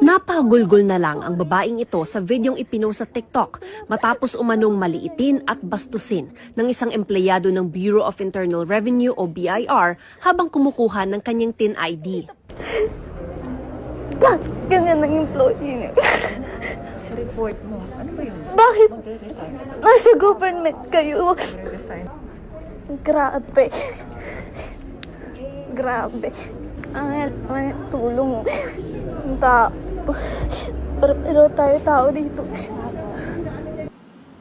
Napagulgol na lang ang babaeng ito sa videong ipinost sa TikTok matapos umanong maliitin at bastusin ng isang empleyado ng Bureau of Internal Revenue o BIR habang kumukuha ng kanyang TIN ID. Bakit ganyan ang employee niyo? report mo. Ano ba yun? Bakit nasa government kayo? Grabe. Grabe. Ang ang tulong mo. Ang tao. Pero, pero tayo tao dito.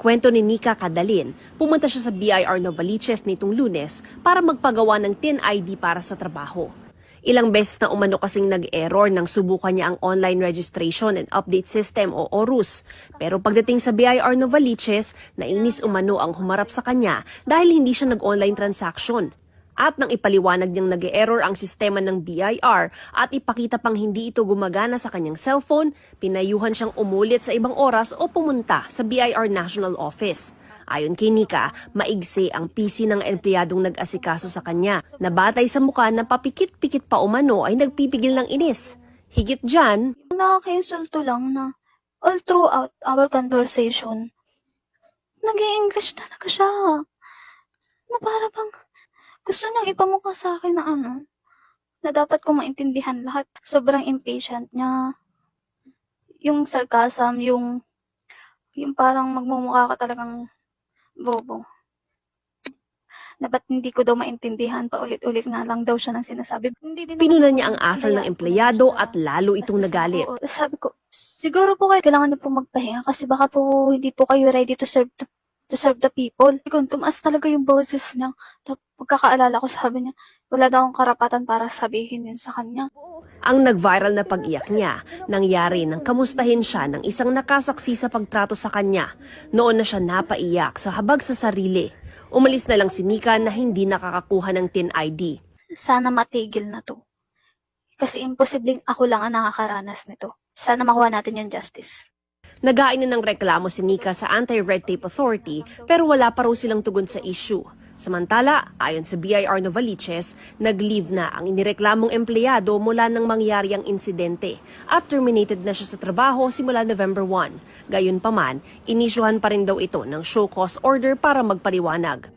Kwento ni Nika Kadalin, pumunta siya sa BIR Novaliches nitong lunes para magpagawa ng TIN ID para sa trabaho. Ilang beses na umano kasing nag-error nang subukan niya ang Online Registration and Update System o ORUS. Pero pagdating sa BIR Novaliches, nainis umano ang humarap sa kanya dahil hindi siya nag-online transaction. At nang ipaliwanag niyang nag-error ang sistema ng BIR at ipakita pang hindi ito gumagana sa kanyang cellphone, pinayuhan siyang umulit sa ibang oras o pumunta sa BIR National Office. Ayon kay Nika, maigsi ang PC ng empleyadong nag-asikaso sa kanya na batay sa mukha na papikit-pikit pa umano ay nagpipigil ng inis. Higit dyan, Nakaka-insulto lang na all throughout our conversation, nag english talaga siya. Na para bang gusto niyang ipamukha sa akin na ano, na dapat ko maintindihan lahat. Sobrang impatient niya. Yung sarcasm, yung yung parang magmumukha ka talagang bobo. Dapat hindi ko daw maintindihan pa ulit-ulit nga lang daw siya ng sinasabi. Hindi din pinunan ako- niya ang asal ng empleyado na at lalo itong nagalit. sabi ko- Sabi ko, siguro po kayo kailangan niyo po magpahinga kasi baka po hindi po kayo ready to serve the, to serve the people. Kung tumaas talaga yung boses niya, pagkakaalala ko sabi niya, wala daw akong karapatan para sabihin yun sa kanya. Ang nag-viral na pag-iyak niya nangyari nang kamustahin siya ng isang nakasaksi sa pagtrato sa kanya. Noon na siya napaiyak sa habag sa sarili. Umalis na lang si Nika na hindi nakakakuha ng TIN ID. Sana matigil na to. Kasi imposibleng ako lang ang nakakaranas nito. Sana makuha natin yung justice. Nagain na ng reklamo si Nika sa Anti-Red Tape Authority pero wala pa raw silang tugon sa issue. Samantala, ayon sa BIR Novaliches, nag-leave na ang inireklamong empleyado mula nang mangyari ang insidente at terminated na siya sa trabaho simula November 1. Gayunpaman, inisyuhan pa rin daw ito ng show cause order para magpaliwanag.